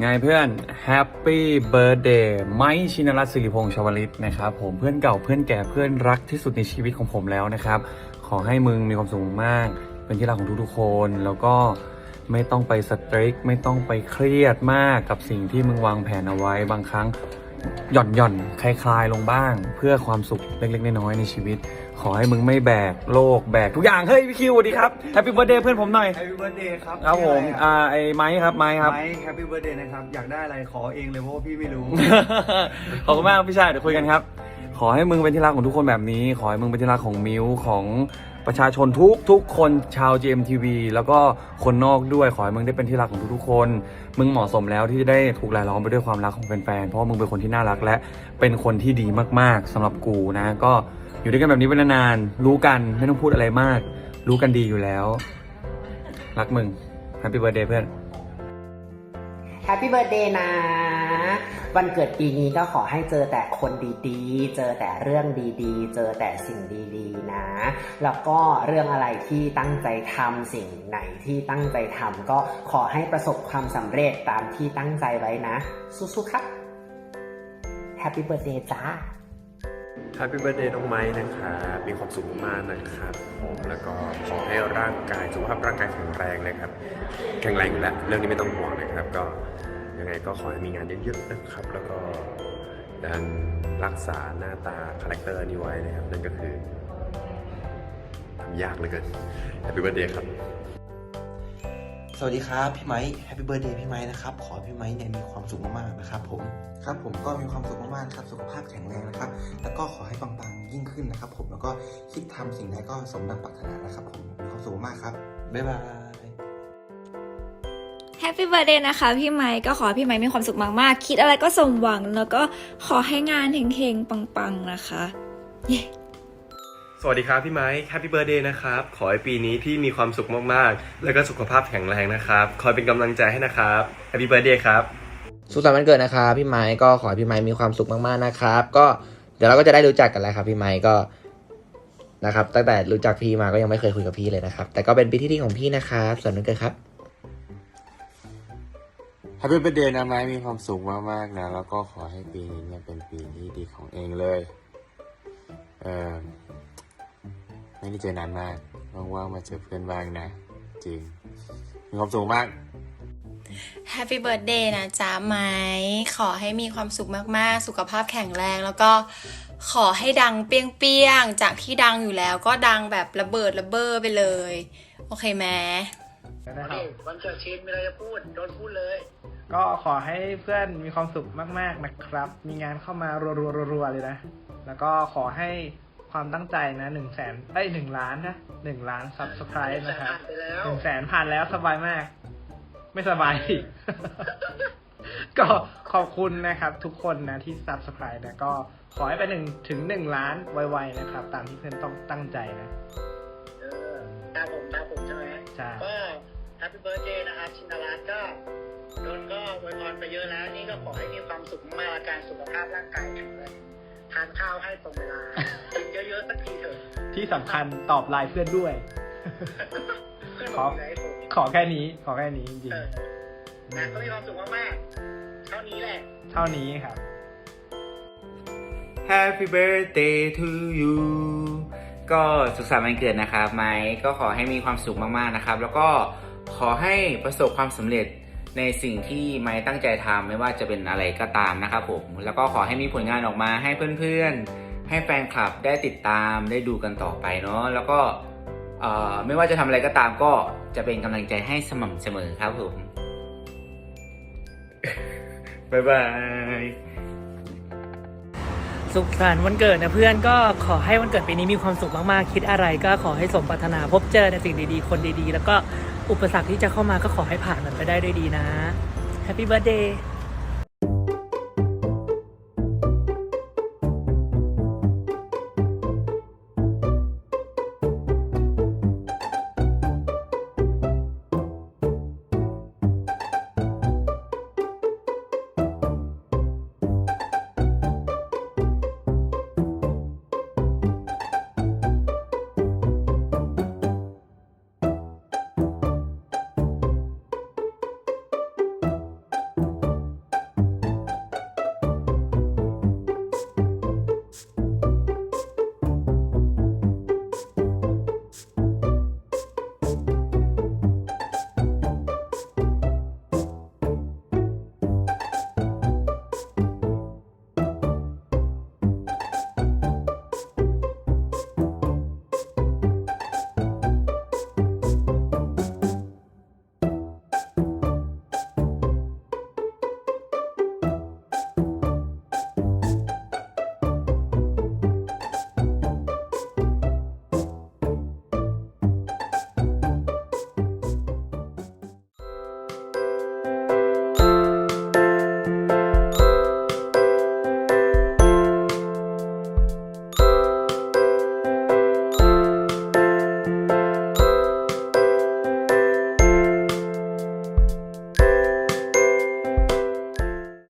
ไงเพื่อน Happy Birthday ไม้ชินรัตน์สิริพงษ์ชวลิตนะครับผมเพื่อนเก่าเพื่อนแก่เพื่อนรักที่สุดในชีวิตของผมแล้วนะครับ ขอให้มึงมีความสุขมาก เป็นที่รักของทุกๆคน แล้วก็ไม่ต้องไปสตรีกไม่ต้องไปเครียดมากกับสิ่งที่มึงวางแผนเอาไว้บางครั้ง หย่อนหย่อนๆคลายคลายๆลงบ้าง เพื่อความสุขเล็กๆน้อยๆในชีวิต ขอให้มึงไม่แบกโลกแบกทุกอย่าง เฮ้ยพี่คิวสวัสดีครับ Happy Birthday เพื่อนผมหน่อยแฮปปี้เบิร์ดเดย์ครับครับผมชื่ออะไรอ่าไอ้ไม้ครับไม้ครับ ไมค์แฮปปี้เบิร์ดเดย์นะครับ อยากได้อะไรขอเองเลยเพราะว่าพี่ไม่รู้ ขอบคุณมากพี่ชายเดี๋ยวคุยกันครับ ขอให้มึงเป็นที่รักของทุกคนแบบนี้ ขอให้มึงเป็นที่รักของมิวของ ประชาชนทุกทุกคนชาว GMTV แล้วก็คนนอกด้วยขอให้มึงได้เป็นที่รักของทุกๆคน มึงเหมาะสมแล้วที่จะได้ถูกรายล้อมไปด้วยความรักของแฟนๆ เพราะมึงเป็นคนที่น่ารักและเป็นคนที่ดีมากๆสำหรับกูนะ ก็อยู่ด้วยกันแบบนี้เป็นนานๆรู้กันไม่ต้องพูดอะไรมาก รู้กันดีอยู่แล้ว รักมึง Happy Birthday เพื่อนแฮปปี้เบิร์ดเดย์นะ วันเกิดปีนี้ก็ขอให้เจอแต่คนดีๆ เจอแต่เรื่องดีๆ เจอแต่สิ่งดีๆนะ แล้วก็เรื่องอะไรที่ตั้งใจทำสิ่งไหนที่ตั้งใจทำก็ขอให้ประสบความสำเร็จตามที่ตั้งใจไว้นะสู้ๆครับแฮปปี้เบิร์ดเดย์จ้า h a p p ี b เบิร์ a เดย์น้องไม้นะครับมีความสุขมากนะครับผมแล้วก็ขอให้ร่างกายสุขภาพร่างกายแข็งแรงนะครับ แข็งแรงอยู่แล้ว เรื่องนี้ไม่ต้องห่วงนะครับก็ ยังไงก็ขอให้มีงานเยอะๆนะครับ แล้วก็ยังรักษาหน้าตาคาแรคเตอร์นี้ไว้นะครับ นั่นก็คือทำยากเหลือเกิน h a p p ี b เบิร์ a เดย์ครับ สวัสดีครับพี่ไม้แฮปปี้เบิร์ดเดย์พี่ไม้นะครับ ขอให้พี่ไม้เนี่ยมีความสุขมากๆนะครับผมครับผมก็มีความสุขมากๆครับสุขภาพแข็งแรงนะครับ แล้วก็ขอให้ปังๆยิ่งขึ้นนะครับ ผมแล้วก็คิดทำสิ่งใดก็สมดังปรารถนานะครับ ผมมีความสุขมากๆครับบ๊ายบาย แฮปปี้เบ t ร์ a เดย์นะคะพี่ไม้ก็ขอให้พี่ไม้มีความสุขมากๆ คิดอะไรก็สมหวัง แล้วก็ขอให้งานเฮงๆ ปังๆ นะคะ เย้สวัสดีครับพี่ไม้แฮปปี้เบิร์ดเดย์นะครับ ขอให้ปีนี้พี่มีความสุขมากๆ แล้วก็สุขภาพแข็งแรงนะครับ คอยเป็นกำลังใจให้นะครับแฮปปี้เบิร์ดเดย์ครับ สุขสันต์วันเกิดนะครับพี่ไม้ก็ขอให้พี่ไม้มีความสุขมากๆนะครับ ก็เดี๋ยวเราก็จะได้รู้จักกันแล้วครับพี่ไม้ก็นะครับตั้งแต่รู้จักพี่มาก็ยังไม่เคยคุยกับพี่เลยนะครับ แต่ก็เป็นปีที่ดีของพี่นะครับส่วนวันเกิดครับ แฮปปี้เบ t ร์ a เดย์นะไม้มีความสุขมากๆนะ แล้วก็ขอให้ปีนี้เนี่ยเป็นปีที่ดีของเองเลย เออไม่ได้เจอนานมากว่างๆมาเจอเพื่อนบ้างนะ จริง มีความสุขมากแฮปปี้เบิร์ดเดย์นะจ๊ะไหม ขอให้มีความสุขมากๆ สุขภาพแข็งแรง แล้วก็ขอให้ดังเปี้ยงๆ จากที่ดังอยู่แล้วก็ดังแบบระเบิดระเบ้อไปเลย โอเคไหมวันเกิดชินมีอะไรจะพูดโดนพูดเลย ก็ขอให้เพื่อนมีความสุขมาก ๆนะครับ มีงานเข้ามารัวๆๆๆเลยนะ แล้วก็ขอให้ความตั้งใจนะหนึ่งแสนได้หนึ่งล้านนะหนึ่งล้านซับสไครต์นะครับผ่านไปแล้วหนึ่งแสนผ่านแล้วสบายมาก ไม่สบายอีกก็ขอบคุณนะครับ ทุกคนนะที่ซับสไครต์นะก็ขอให้ไปหนึ่งถึงหนึ่งล้านไวๆนะครับ ตามที่เพื่อนต้องตั้งใจนะเออตามผมตามผมใช่ไหมใช่ วยพรไปเยอะแล้วนี่ก็ขอให้มีความสุขมากๆการสุขภาพร่างกายแข็งแรงทานข้าวให้ตรงเวลากินเยอะๆสักทีเถอะ ที่สำคัญตอบไลน์เพื่อนด้วยเพื่อนขผอมอยู่ไหนผมขอแค่นี้ขอแค่นี้จริงเออนะก็มีความสุขมากๆเท่านี้แหละๆเท่านี้ครับ Happy birthday to you ก็สุขสันต์วันเกิดนะครับไม้ก็ขอให้มีความสุขมากๆนะครับ แล้วก็ขอให้ประสบความสำเร็จ ในสิ่งที่ไม้ตั้งใจทำไม่ว่าจะเป็นอะไรก็ตามนะครับผมแล้วก็ขอให้มีผลงานออกมาให้เพื่อนๆ ให้แฟนคลับได้ติดตามได้ดูกันต่อไปเนาะแล้วก็เอ่อไม่ว่าจะทำอะไรก็ตามก็จะเป็นกำลังใจให้สม่ำเสมอครับผมบ๊ายบายสุขสันต์วันเกิดนะเพื่อนก็ขอให้วันเกิดปีนี้มีความสุขมากๆ คิดอะไรก็ขอให้สมปรารถนาพบเจอในสิ่งดีๆ คนดีๆ แล้วก็ อุปสรรคที่จะเข้ามาก็ขอให้ผ่านมันไปได้ด้วยดีนะ Happy Birthday